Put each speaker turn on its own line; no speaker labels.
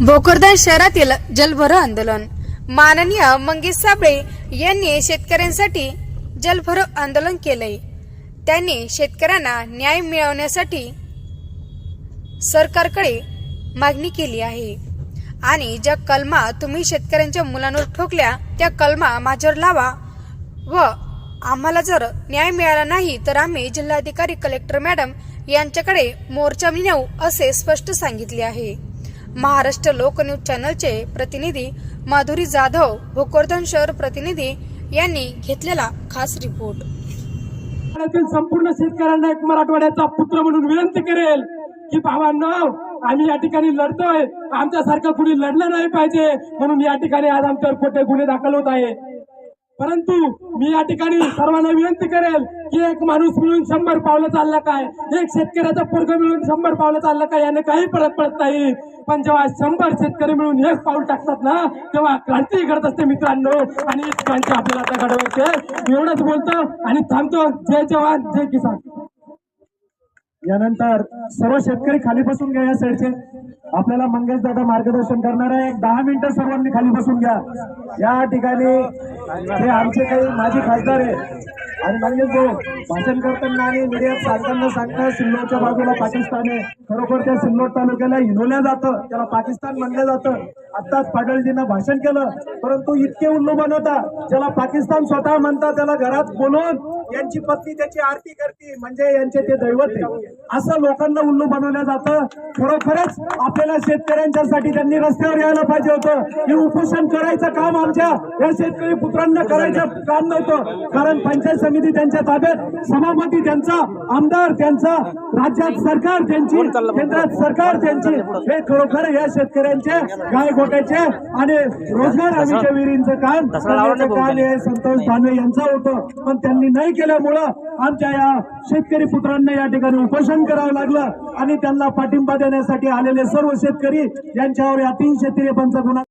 भोकरदन शहरातील जलभरो आंदोलन. माननीय मंगेश साबळे यांनी शेतकऱ्यांसाठी जलभरो आंदोलन केलंय. त्यांनी शेतकऱ्यांना न्याय मिळवण्यासाठी सरकारकडे मागणी केली आहे. आणि ज्या कलमा तुम्ही शेतकऱ्यांच्या मुलांवर ठोकल्या त्या कलमा माझ्यावर लावा व आम्हाला जर न्याय मिळाला नाही तर आम्ही जिल्हाधिकारी कलेक्टर मॅडम यांच्याकडे मोर्चा नेऊ असे स्पष्ट सांगितले आहे. महाराष्ट्र लोकन्यूज चॅनलचे प्रतिनिधी माधुरी जाधव भोकरदन शहर प्रतिनिधी यांनी घेतलेला खास रिपोर्ट.
संपूर्ण शेतकऱ्यांना एक मराठवाड्याचा पुत्र म्हणून विनंती करेल की बाबांनो आम्ही या ठिकाणी लढतोय. आमच्यासारखं कुणी लढलं नाही पाहिजे. म्हणून या ठिकाणी आज आमच्यावर खोटे गुन्हे दाखल होत आहे परंतु मी या ठिकाणी सर्वांना विनंती करेल की एक माणूस मिळून शंभर पावलं चालला काय? एक शेतकऱ्याचा पोरग मिळून शंभर पावलं चाललं काय? याने काही फरक पडत नाही. पण जेव्हा शंभर शेतकरी मिळून एक पाऊल टाकतात ना तेव्हा क्रांती घडत असते मित्रांनो. आणि क्रांती आपल्याला आता घडवायचे एवढंच बोलतो आणि थांबतो. जय जवान जय किसान. यानंतर सर्व शेतकरी खाली बसून घ्या या साईडचे आपल्याला मंगेश दादा मार्गदर्शन करणार आहे. दहा मिनिटं सर्वांनी खाली बसून घ्या. या ठिकाणी हे आमचे काही माजी खासदार आहे आणि मंगेश भाऊ भाषण करताना आणि मीडियात सांगताना सांगता सिल्लोडच्या बाजूला पाकिस्तान आहे. खरोखर त्या सिल्लोड तालुक्याला हिनवल्या जातं. त्याला पाकिस्तान म्हणलं जातं. आत्ताच पाटलजींना भाषण केलं. परंतु इतके उल्लू बनवता ज्याला पाकिस्तान स्वतः म्हणतात त्याला घरात बोलवून यांची पत्नी त्याची आरती करते म्हणजे यांचे ते दैवत आहे. असं लोकांना उल्लू बनवलं जातं. खरोखरच आपल्याला शेतकऱ्यांच्यासाठी त्यांनी रस्त्यावर यायला पाहिजे होतं. हे उपोषण करायचं काम आमच्या या शेतकरी पुत्रांना करायचं काम नव्हतं. कारण पंचायत समिती त्यांच्या ताब्यात सभापती त्यांचा आमदार त्यांचा राज्यात सरकार त्यांची केंद्रात सरकार त्यांची. हे खरोखर या शेतकऱ्यांचे गाय गोट्याचे आणि रोजगार हमीच्या विहिरींचं काम काम हे संतोष दानवे यांचं होतं. पण त्यांनी नाही केल्यामुळं आमच्या या शेतकरी पुत्रांना या ठिकाणी उपोषण करावं लागलं आणि त्यांना पाठिंबा देण्यासाठी आलेले सर्व शेतकरी यांच्यावर या तीनशे त्रेपन्नचा गुन्हा